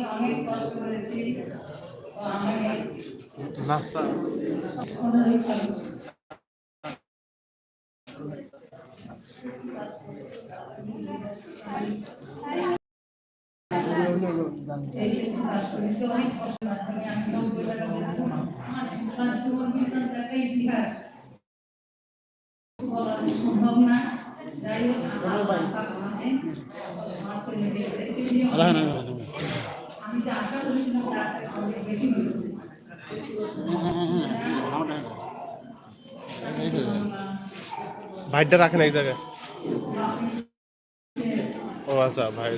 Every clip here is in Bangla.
আমি অনেক কষ্ট করেছি। নাস্তা। ইতিহাস সম্ভব না যাই হোক ভাইটা রাখেন এক জায়গায়। ও আচ্ছা ভাই।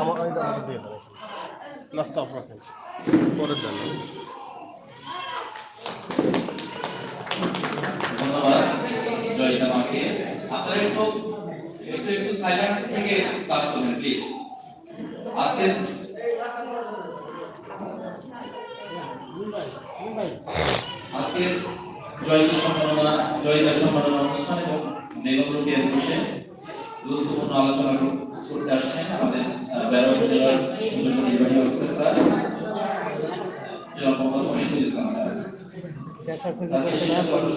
আমার নাস্তা রাখেন। পরের দেন আপনারা একটু একটু একটু সাইলেন্ট থেকে কাজ করবেন প্লিজ আজকে আজকে জয়িতা সম্মাননা জয়িতা সম্মাননা অনুষ্ঠান এবং নেগরুটি বসে গুরুত্বপূর্ণ আলোচনা করতে আসছেন আমাদের বেড়া উপজেলার নির্বাহী অফিসার জনাব মোহাম্মদ মশিদুল ইসলাম স্যার। তাকে শেষে বলব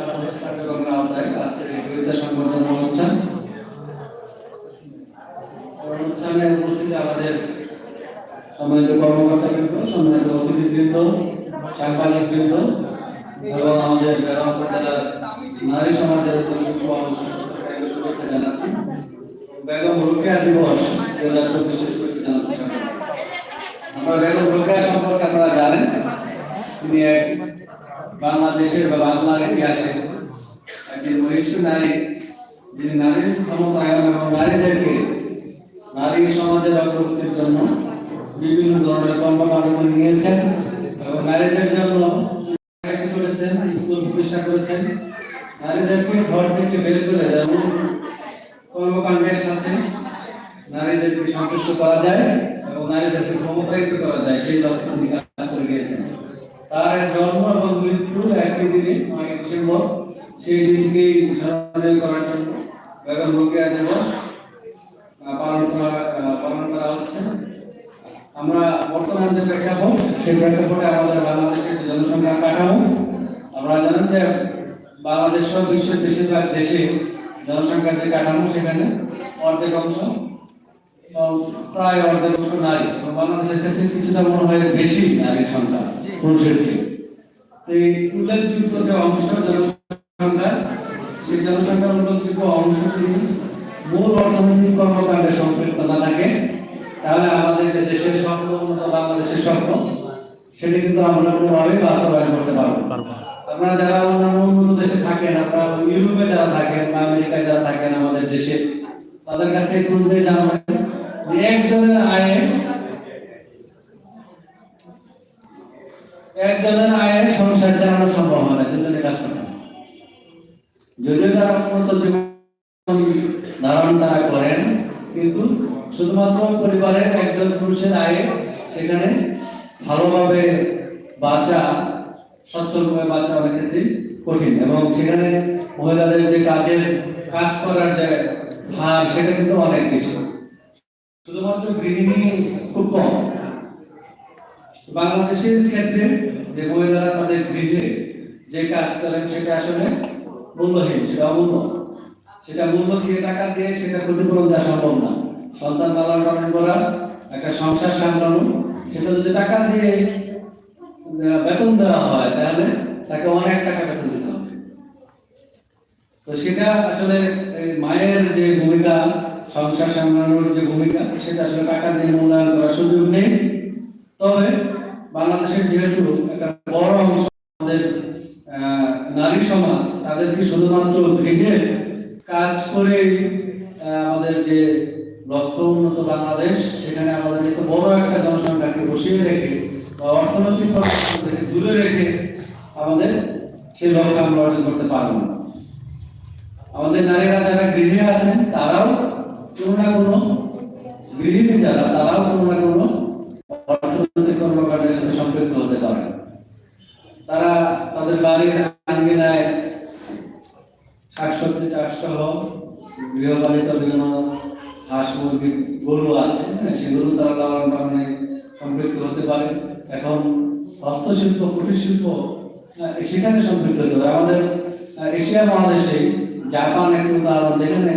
অনুষ্ঠান। আমাদের সম্মানিত কর্মকর্তা বৃন্দ, সম্মানিত অতিথিবৃন্দ সাংবাদিক বৃন্দ, এবং আমাদের নারী সমাজের শুভেচ্ছা জানাচ্ছি। বেগম রোকেয়া দিবস দু হাজার জানাচ্ছি। আমরা বেগম রোকেয়া সম্পর্কে আপনারা জানেন। তিনি এক বাংলাদেশের বা বাংলার ইতিহাসে একজন মহিষী নারী, যিনি নারীর ক্ষমতায়ন এবং নারীদেরকে নারী সমাজের অগ্রগতির জন্য বিভিন্ন ধরনের কর্মকাণ্ড নিয়েছেন এবং নারীদের জন্য করেছেন, স্কুল প্রতিষ্ঠা করেছেন। নারীদেরকে ঘর থেকে বের করে যেমন কর্মকাণ্ডের সাথে নারীদেরকে সন্তুষ্ট করা যায় এবং নারীদেরকে ক্ষমতায়িত করা যায়, সেই লক্ষ্যে তিনি কাজ করে গিয়েছেন। তার জন্ম এবং মৃত্যু একই দিনে নয় ডিসেম্বর সেই দিনকেই স্মরণীয় করার জন্য বেগম রোকেয়া দিবস পালন করা পালন করা হচ্ছে। আমরা বর্তমান যে প্রেক্ষাপট, সেই প্রেক্ষাপটে আমাদের বাংলাদেশের যে জনসংখ্যা কাঠামো, আমরা জানেন যে বাংলাদেশ সহ বিশ্বের বেশিরভাগ দেশে জনসংখ্যার যে কাঠামো, সেখানে অর্ধেক অংশ প্রায় অর্ধেক অংশ নারী। বাংলাদেশের ক্ষেত্রে কিছুটা মনে হয় বেশি নারীর সংখ্যা, পুরুষের এই উল্লেখযোগ্য যে অংশ জনসংখ্যা সেই জনসংখ্যার উল্লেখযোগ্য অংশ মূল অর্থনৈতিক কর্মকাণ্ডে সম্পৃক্ত না থাকে তাহলে আমাদের যে দেশের স্বপ্ন বাংলাদেশের স্বপ্ন সেটি কিন্তু আমরা কোনোভাবেই বাস্তবায়ন করতে পারব না। পারব না। আপনারা যারা অন্যান্য উন্নত দেশে থাকেন আপনারা ইউরোপে যারা থাকেন বা আমেরিকায় যারা থাকেন আমাদের দেশে তাদের কাছ থেকে খুঁজতে জানবেন যে একজনের আয়ে একজনের আয়ে সংসার চালানো সম্ভব হয় না দুজনে কাজ করতে। যদিও তারা উন্নত জীবন ধারণ তারা করেন, কিন্তু শুধুমাত্র পরিবারের একজন পুরুষের আয়ে সেখানে ভালোভাবে বাঁচা সচ্ছলভাবে বাঁচা অনেক ক্ষেত্রেই কঠিন। এবং সেখানে মহিলাদের যে কাজের, কাজ করার যে হার সেটা কিন্তু অনেক বেশি। শুধুমাত্র গৃহিণী খুব কম। বাংলাদেশের ক্ষেত্রে যে মহিলারা তাদের গৃহে যে কাজ করেন, সেটা আসলে মূল্যহীন সেটা অমূল্য সেটা মূল্য দিয়ে টাকা দিয়ে সেটা ক্ষতিপূরণ দেওয়া সম্ভব না। সন্তান লালন পালন করা একটা সংসার সামলানো, সেটা যদি টাকা দিয়ে বেতন দেওয়া হয়, তাহলে তাকে অনেক টাকা বেতন দিতে হবে। তো সেটা আসলে মায়ের যে ভূমিকা, সংসার সামলানোর যে ভূমিকা, সেটা আসলে টাকা দিয়ে মূল্যায়ন করার সুযোগ নেই। তবে বাংলাদেশের যেহেতু একটা বড় অংশ আমাদের আহ, নারী সমাজ তাদেরকে শুধুমাত্র গৃহে কাজ করে আমাদের যে লক্ষ্য উন্নত বাংলাদেশ, সেখানে আমাদের এত বড় একটা জনসংখ্যাকে বসিয়ে রেখে বা অর্থনৈতিক থেকে দূরে রেখে আমাদের সেই লক্ষ্য আমরা অর্জন করতে পারব না। আমাদের নারীরা যারা গৃহে আছেন, তারাও কোনো না কোনো গৃহিণী যারা, তারাও কোনো না কোনো অর্থনৈতিক কর্মকাণ্ডের সাথে সম্পৃক্ত হতে পারে। তারা তাদের বাড়ির আঙ্গিনায় শাকসবজি চাষ সহ গৃহপালিত বিভিন্ন হাঁস মুরগি গরু আছে হ্যাঁ, সেগুলো তারা লালন পালনে সম্পৃক্ত হতে পারে। এখন হস্তশিল্প কুটির শিল্প সেখানে সম্পৃক্ত হতে পারে। আমাদের এশিয়া মহাদেশে জাপান একটি উদাহরণ যেখানে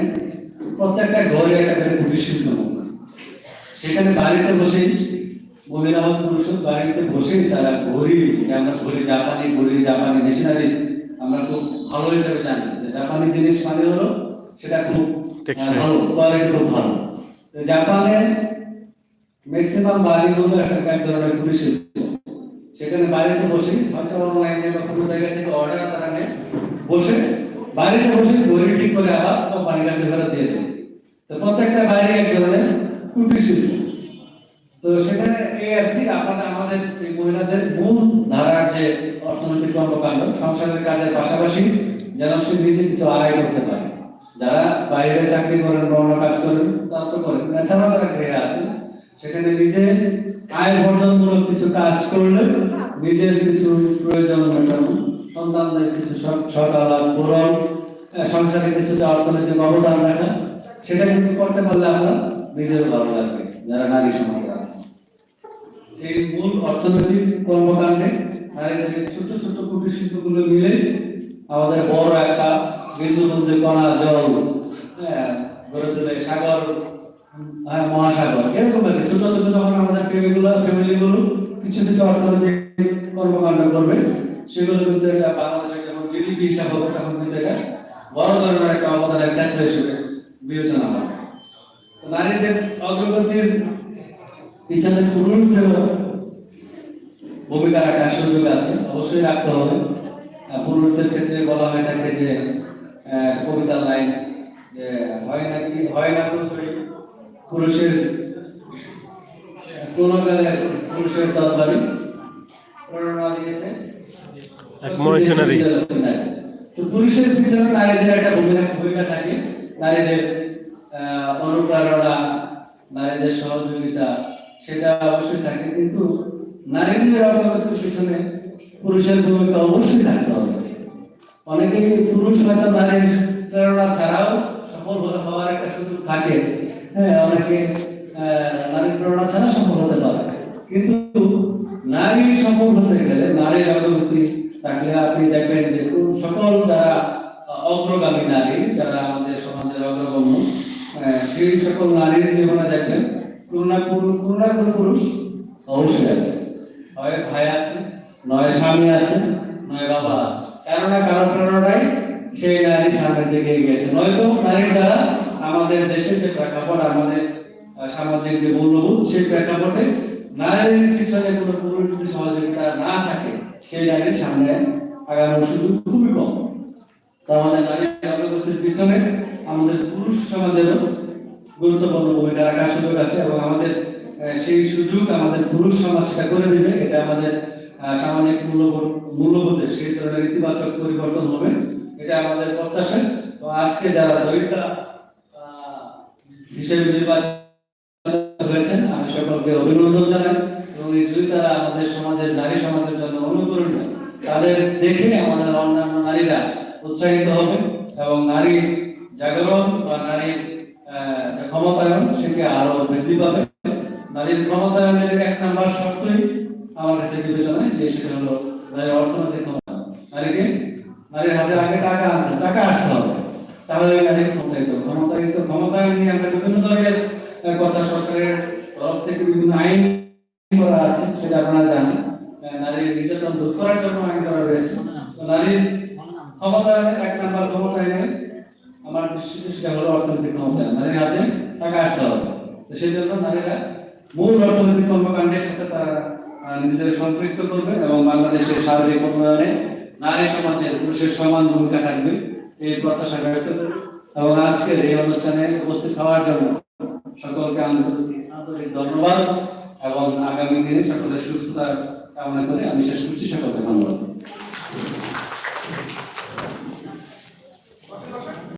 প্রত্যেকটা ঘরে একটা করে কুটির শিল্প সেখানে বাড়িতে বসেই মহিলা হোক পুরুষ বাড়িতে বসেই তারা ঘড়ি আমরা ঘড়ি জাপানি ঘড়ি জাপানি মেশিনারিজ আমরা খুব ভালো হিসেবে জানি যে জাপানি জিনিস মানে হলো সেটা খুব ভালো কোয়ালিটি খুব ভালো। জাপানের ম্যাক্সিমাম বাড়িগুলো একটা এক ধরনের কুটির সেখানে বাড়িতে বসে হয়তো অনলাইনে বা কোনো জায়গা থেকে অর্ডার তারা নেয় বসে বাড়িতে বসে ঘড়ি ঠিক করে আবার কোম্পানির কাছে ফেরত দিয়ে দেয়। তো প্রত্যেকটা বাইরে এক ধরনের কুটির শিল্প। তো সেখানে এই আর কি আমাদের আমাদের মহিলাদের মূল ধারার যে অর্থনৈতিক কর্মকাণ্ড, সংসারের কাজের পাশাপাশি যেন সে নিজে কিছু আয় করতে পারে। যারা বাইরে চাকরি করেন বা অন্য কাজ করেন, তারা তো করেন। এছাড়াও যারা গৃহে আছে সেখানে নিজে আয় বর্ধনমূলক কিছু কাজ করলে নিজের কিছু প্রয়োজন মেটানো, সন্তানদের কিছু সক- সকাল পূরণ সংসারে কিছুটা অর্থনৈতিক অবদান রাখা, সেটা কিন্তু করতে পারলে আমরা নিজের ভালো লাগবে, যারা নারী সমাজে। এই মূল অর্থনৈতিক কর্মকাণ্ডে নারীদের এই ছোট ছোট কুটির শিল্পগুলো মিলে আমাদের বড় একটা বিন্দু কণা জল হ্যাঁ, গড়ে সাগর হ্যাঁ, মহাসাগর। এরকম আর ছোট ছোট যখন আমাদের ফ্যামিলিগুলো ফ্যামিলিগুলো কিছু কিছু অর্থনৈতিক কর্মকাণ্ড করবে সেগুলো কিন্তু এটা বাংলাদেশের যখন জিডিপি হিসাব হবে তখন কিন্তু বড় ধরনের একটা অবদানের ক্ষেত্র হিসেবে বিবেচনা হবে নারীদের অগ্রগতির পিছনে পুরুষদেরও ভূমিকা রাখার সুযোগ আছে অবশ্যই রাখতে হবে। পুরুষদের ক্ষেত্রে বলা হয়ে থাকে যে কবিতার লাইন যে হয় নাকি হয় না পুরুষের কোন কালে পুরুষের তরবারি। প্রেরণা দিয়েছে। এক missionary। তো পুরুষের পিছনে নারীদের একটা ভূমিকা থাকে। নারীদের অনুপ্রেরণা নারীদের সহযোগিতা সেটা অবশ্যই থাকে, কিন্তু নারীদের অগ্রগতির পিছনে পুরুষের ভূমিকা অবশ্যই থাকতে হবে। অনেকেই পুরুষ হয়তো নারীর প্রেরণা ছাড়াও সফল হতে হওয়ার একটা সুযোগ থাকে। হ্যাঁ অনেকে নারীর প্রেরণা ছাড়া সফল হতে পারে। কিন্তু নারী সফল হতে গেলে নারীর অগ্রগতি থাকলে আপনি দেখবেন যে সকল যারা অগ্রগামী নারী, যারা আমাদের সমাজের অগ্রগণ্য সেই সকল নারীর জীবনে দেখবেন কোনো না কোনো না কোনো পুরুষ অবশ্যই আছে। হয় ভাই আছে, নয় স্বামী আছে, নয় বাবা আছে। কারণ না কারও প্রেরণায় সেই নারী সামনের দিকে গেছে নয়তো নারীর দ্বারা আমাদের দেশের যে প্রেক্ষাপট, আমাদের সামাজিক যে মূল্যবোধ সেই প্রেক্ষাপটে নারীর পিছনে কোনো পুরুষ যদি সহযোগিতা না থাকে, সেই নারীর সামনে আগানোর সুযোগ খুবই কম। তো আমাদের নারী অগ্রগতির পিছনে আমাদের পুরুষ সমাজেরও গুরুত্বপূর্ণ ভূমিকা রাখার সুযোগ আছে এবং আমাদের সেই সুযোগ আমাদের পুরুষ সমাজ সেটা করে দিবে। এটা আমাদের সামাজিক মূল্যবোধ মূল্যবোধে সেই ধরনের ইতিবাচক পরিবর্তন হবে। এটা আমাদের প্রত্যাশা। তো আজকে যারা দরিদ্রা হিসেবে নির্বাচিত হয়েছেন, আমি সকলকে অভিনন্দন জানাই। এবং এই জয়িতারা আমাদের সমাজের, নারী সমাজের জন্য অনুকরণীয় তাদের দেখে আমাদের অন্যান্য নারীরা উৎসাহিত হবে এবং নারী জাগরণ বা নারীর ক্ষমতায়ন সেটি আরও বৃদ্ধি পাবে। নারীর ক্ষমতায়নের এক নাম্বার শর্তই আমার কাছে বিবেচনায় যে সেটা হলো নারীর অর্থনৈতিক ক্ষমতা। নারীকে, নারীর হাতে আগে টাকা আনতে টাকা আসতে হবে। তাহলে ওই নারী ক্ষমতায়িত। ক্ষমতায়িত, ক্ষমতায়ন নিয়ে আমরা বিভিন্ন ধরনের কথা সরকারের তরফ থেকে বিভিন্ন আইন করা আছে, সেটা আপনারা জানেন। নারীর নির্যাতন দূর করার জন্য আইন করা রয়েছে। নারীর ক্ষমতায়নের এক নাম্বার ক্ষমতায়নের আমার দৃষ্টিতে সেটা হলো অর্থনৈতিক ক্ষমতায়ন নারীর হাতে টাকা আসতে হবে। তো সেই জন্য নারীরা মূল অর্থনৈতিক কর্মকাণ্ডের সাথে তারা নিজেদের সম্পৃক্ত করবে এবং বাংলাদেশের সার্বিক উন্নয়নে নারী সমাজের পুরুষের সমান ভূমিকা থাকবে। এই প্রত্যাশা ব্যক্ত এবং আজকের এই অনুষ্ঠানে উপস্থিত হওয়ার জন্য সকলকে আন্তরিক ধন্যবাদ এবং আগামী দিনে সকলের সুস্থতা কামনা করে আমি শেষ করছি। সকলকে ধন্যবাদ।